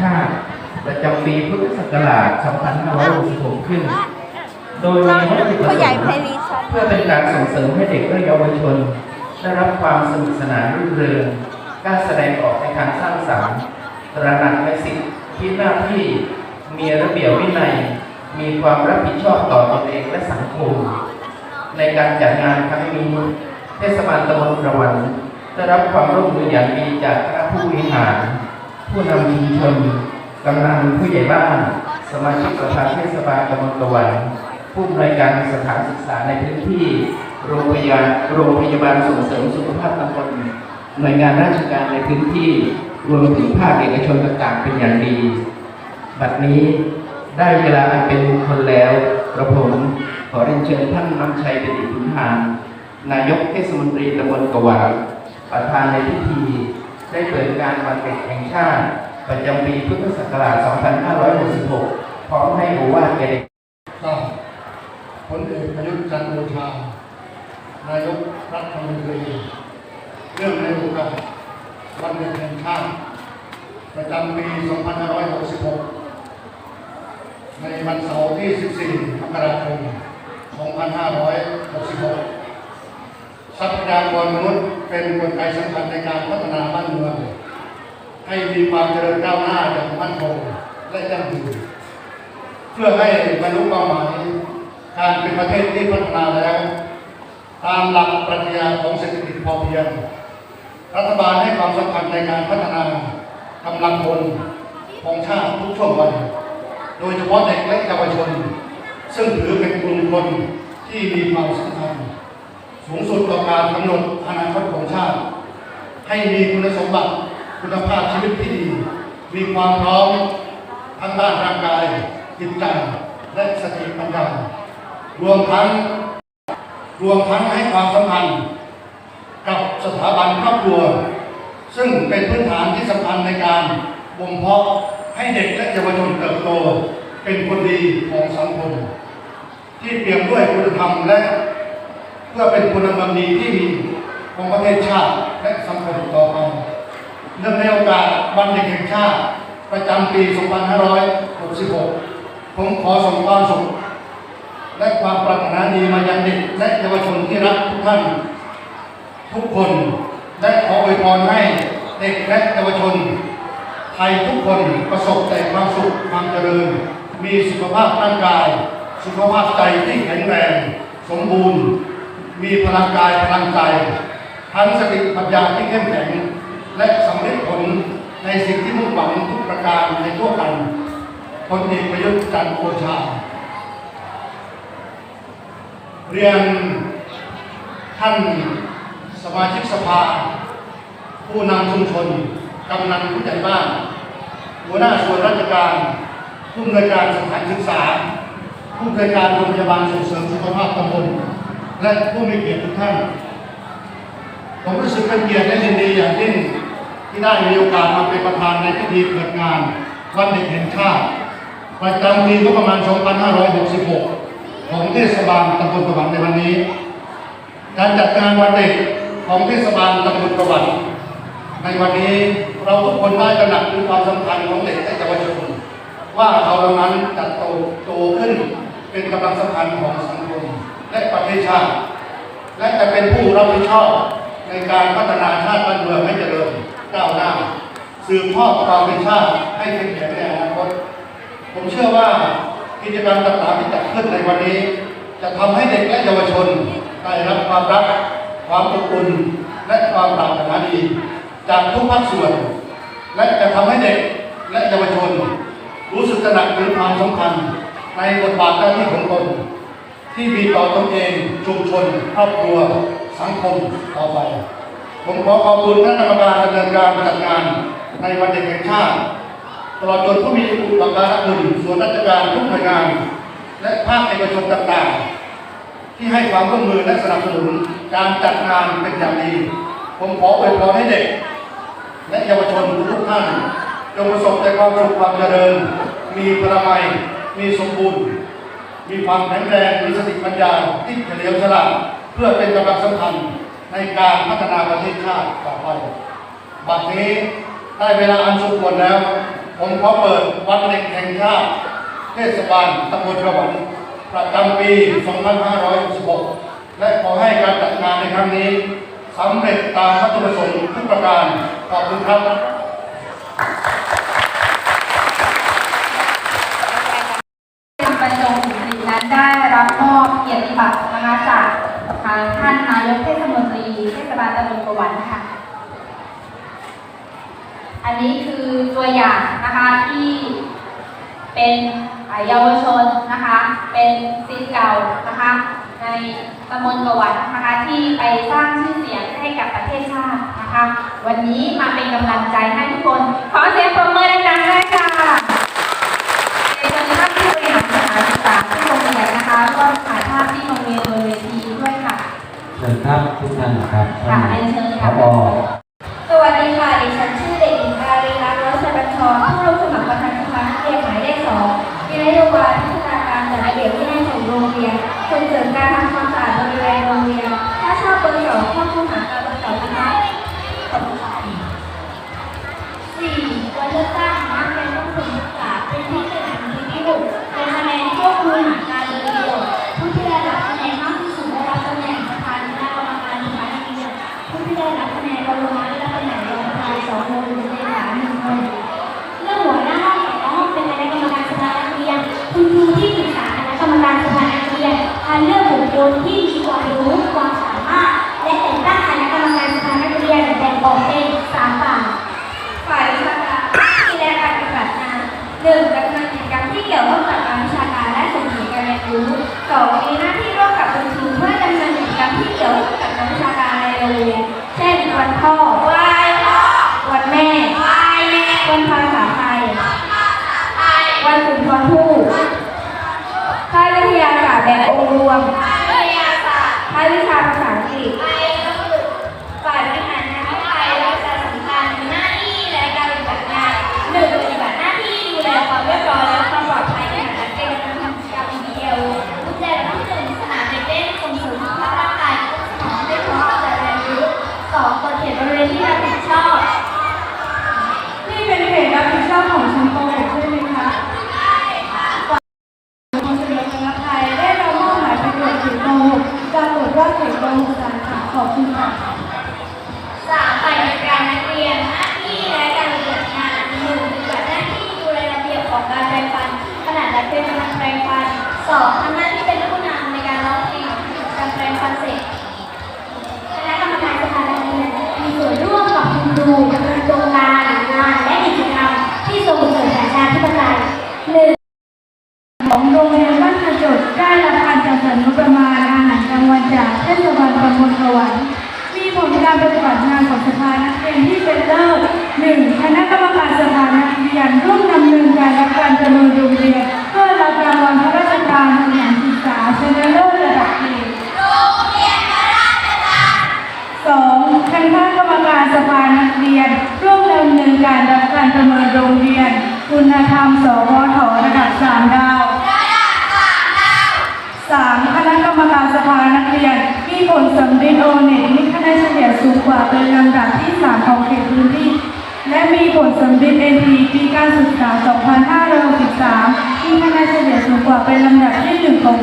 ชาติประจำปีพุทธศักราช 2566 ขึ้น โดยมีวัตถุประผู้สใหญ่งค์ไพรีชอบเพื่อเป็นการส่งเสริมให้เด็กและเยาวชน ได้รับความสนุกสนานรื่นเริงกล้ารแสดงออกในทางสร้างสรรค์ตระหนักในสิ่งที่หน้าที่ มีระเบียบวินัย มีความรับผิดชอบต่อตนเองและสังคม ในการจัดงานครั้งนี้เทศบาลตำบลประวันได้รับความร่วมมืออย่างดีจากคณะผู้บริหาร ผู้นำชุมชนกำนันผู้ใหญ่บ้าน สมาชิกสภาเทศบาลตำบลประวัน ผู้อำนวยการสถานศึกษาในพื้นที่ โรงพยาบาลโรงพยาบาลส่งเสริมสุขภาพตำบลหน่วยงานราชการในพื้นที่รวมถึงภาคเอกชนต่างๆเป็นอย่างดี บัดนี้ได้เวลาอันเป็นมงคลแล้วกระผมขอเรียนเชิญท่านนำชัยเป็นอิทุนหานนายกเทศมนตรีตำบลกวางประธานในพิธี ได้เปิดงานวันเด็กแห่งชาติ ประจำปีพุทธศักราช 2566 พร้อมให้โอวาทแก่เด็กก็พลเอกประยุทธ์จันทร์โอชานายกรัฐมนตรี เรื่องในโอกาสวันเด็กแห่งชาติ ประจำปี 2566 ในวันเสาร์ที่ 14มกราคม 2566 ทรัพยากรมนุษย์เป็นกลไกสำคัญในการพัฒนาบ้านเมืองให้มีความเจริญก้าวหน้าอย่างมั่นคงและยั่งยืนเพื่อให้บรรลุเป้าหมายการเป็นประเทศที่พัฒนาแล้ว ตามหลักปรัชญาของเศรษฐกิจพอเพียงรัฐบาลให้ความสำคัญในการพัฒนากำลังพลของชาติทุกช่วงวัยโดยเฉพาะเด็กและเยาวชน ซึ่งถือเป็นกลุ่มคนที่มีความสำคัญ สูงสุดต่อการกำหนดอนาคตของชาติ ให้มีคุณสมบัติคุณภาพชีวิตที่ดี มีความพร้อมทั้งด้านร่างกายจิตใจและสติปัญญารวมทั้งรวมทั้งให้ความสำคัญกับสถาบันครอบครัว ซึ่งเป็นพื้นฐานที่สำคัญในการบ่มเพาะให้เด็กและเยาวชนเติบโต เป็นคนดีของสังคม ที่เปี่ยมด้วยคุณธรรมและ เพื่อเป็นพลเมืองดีที่ดีของประเทศชาติและสังคมต่อไปเนื่องในโอกาสวันเด็กแห่งชาติ ประจำปี 2566 ผมขอส่งความสุขและความปรารถนาดีมายังเด็กและเยาวชนที่รักทุกท่าน ทุกคนและขออวยพรให้เด็กและเยาวชน ไทยทุกคนประสบแต่ความสุขความเจริญ มีสุขภาพร่างกาย สุขภาพใจที่แข็งแรง สมบูรณ์ มีพลังกายพลังใจทั้งสติปัญญาที่เข้มแข็ง และสำเร็จผลในสิ่งที่มุ่งหวังทุกประการในทั่วกันพลเอกประยุทธ์จันทร์โอชา เรียนท่านสมาชิกสภา ผู้นำชุมชน กำนันผู้ใหญ่บ้าน หัวหน้าส่วนราชการ ผู้อำนวยการสถานศึกษา ผู้อำนวยการโรงพยาบาลส่งเสริมสุขภาพตำบล และผู้มีเกียรติทุกท่าน ผมรู้สึกเป็นเกียรติและยินดีอย่างยิ่งที่ได้มีโอกาสมาเป็นประธานในพิธีเปิดงาน วันเด็กแห่งชาติประจำปีงบประมาณ 2566 ของเทศบาลตำบลประวัติในวันนี้ การจัดงานวันเด็กของเทศบาลตำบลประวัติในวันนี้เราทุกคนได้ตระหนักถึงความสำคัญของเด็กและเยาวชนว่าเขาเหล่านั้นจะโตโตขึ้นเป็นกำลังสำคัญของสังคม และประเทศชาติและจะเป็นผู้รับผิดชอบในการพัฒนาชาติบ้านเมืองให้เจริญก้าวหน้าสืบทอดความเป็นชาติให้เข้มแข็งในอนาคตผมเชื่อว่ากิจกรรมต่างๆที่จัดขึ้นในวันนี้ จะทำให้เด็กและเยาวชนได้รับความรัก ความอบอุ่นและความปรารถนาดี จากทุกภาคส่วน และจะทำให้เด็กและเยาวชน รู้สึกตระหนักถึงความสำคัญในบทบาทหน้าที่ของตน ที่มีต่อตนเองชุมชนครอบครัวสังคมต่อไป ผมขอขอบคุณท่านกรรมการดำเนินการจัดงานในวันเด็กแห่งชาติตลอดจนผู้มีอุปการะคุณส่วนราชการทุกหน่วยงาน และภาคเอกชนต่างๆ ที่ให้ความร่วมมือและสนับสนุนการจัดงานเป็นอย่างดี ผมขออวยพรให้เด็ก และเยาวชนทุกท่านจงประสบแต่ความสุขความเจริญ มีพลามัยมีสมบูรณ์ มีความแข็งแรงมีสติปัญญาที่เฉลียวฉลาดเพื่อเป็นกำลังสำคัญในการพัฒนาประเทศชาติต่อไปบัดนี้ได้เวลาอันสมควรแล้ว ผมขอเปิดวันเด็กแห่งชาติเทศบาลตำบลกระหวันประจำปี 2566 และขอให้การจัดงานในครั้งนี้สำเร็จตามวัตถุประสงค์ทุกประการขอบคุณครับ คุณบรรจงศรี นั้นได้รับมอบเกียรติบัตรนะคะจากทางท่านนายกเทศมนตรีเทศบาลตำบลประวันค่ะ อันนี้คือตัวอย่างนะคะที่เป็นเยาวชนนะคะ เป็นศิษย์เก่านะคะ ในตำบลประวันนะคะที่ไปสร้างชื่อเสียงให้กับประเทศชาตินะคะ วันนี้มาเป็นกำลังใจให้ทุกคน ขอเสียงปรบมือดังๆด้วยค่ะ เป็นท่านผู้บริหารสถานศึกษาที่โรงเรียนนะคะร่วมถ่ายภาพที่โรงเรียนบนเวทีด้วยค่ะเชิญครับทุกท่านครับค่ะเรียนเชิญผค่ะอสวัสดีค่ะดิฉันชื่อเด็กหญิงอารีรัตน์รัชบัญชรผู้ลงสมัครประธานสภานักเรียนหมายเลขสองมีนโยบายพัฒนาการจัดระเบียบวินัยของโรงเรียนส่งเสริมการทำความสะอาดบริเวณโรงเรียนถ้าชอบเบอร์สองข้อคูหา รวมค่ายวิชาภาษาอังกฤษ คุณค่ะสามฝ่ายบริการนักเรียนหน้าที่และการปฏิบัติงานหนึ่งปฏิบัติหน้าที่ดูแลระเบียบของการแปรงฟันขนาดและเรียนกำลังแปรงฟันสองทำหน้าที่เป็นผู้นำในการร้องเพลงการแปรงฟันเสร็จคณะกรรมการสภานักเรียนมีส่วนร่วมกับคุณครูดำเนินโครงการงานและกิจกรรมที่ส่งเสริมประชาธิปไตยหนึ่ง ของโรงเรียนบ้านกระจดได้รับการจัดสรรงบประมาณอาหารกลางวันจากเทศบาลตำบลสวรรค์มีผลการปฏิบัติงานของสภานักเรียนที่เป็นเลิศหนึ่งคณะกรรมการสภานักเรียนร่วมดำเนินการรับการประเมินโรงเรียนเพื่อรับรางวัลพระราชทานสถานศึกษาชนะเลิศระดับเอกสองคณะกรรมการสภานักเรียน ร่วมดำเนินการรับการประเมินโรงเรียน คุณธรรมสวทระดับสามดาว สามคณะกรรมการสภานักเรี มีผลสำริดโอเน็ตมีคะแนนเฉลี่ยสูงกว่าเป็นลำดับที่ 3 ของเขตพื้นที่ และมีผลสำริดเอ็นทีปีการศึกษา 2563มีคะแนนเฉลี่ยสูงกว่าเป็นลำดับที่ 1 ของ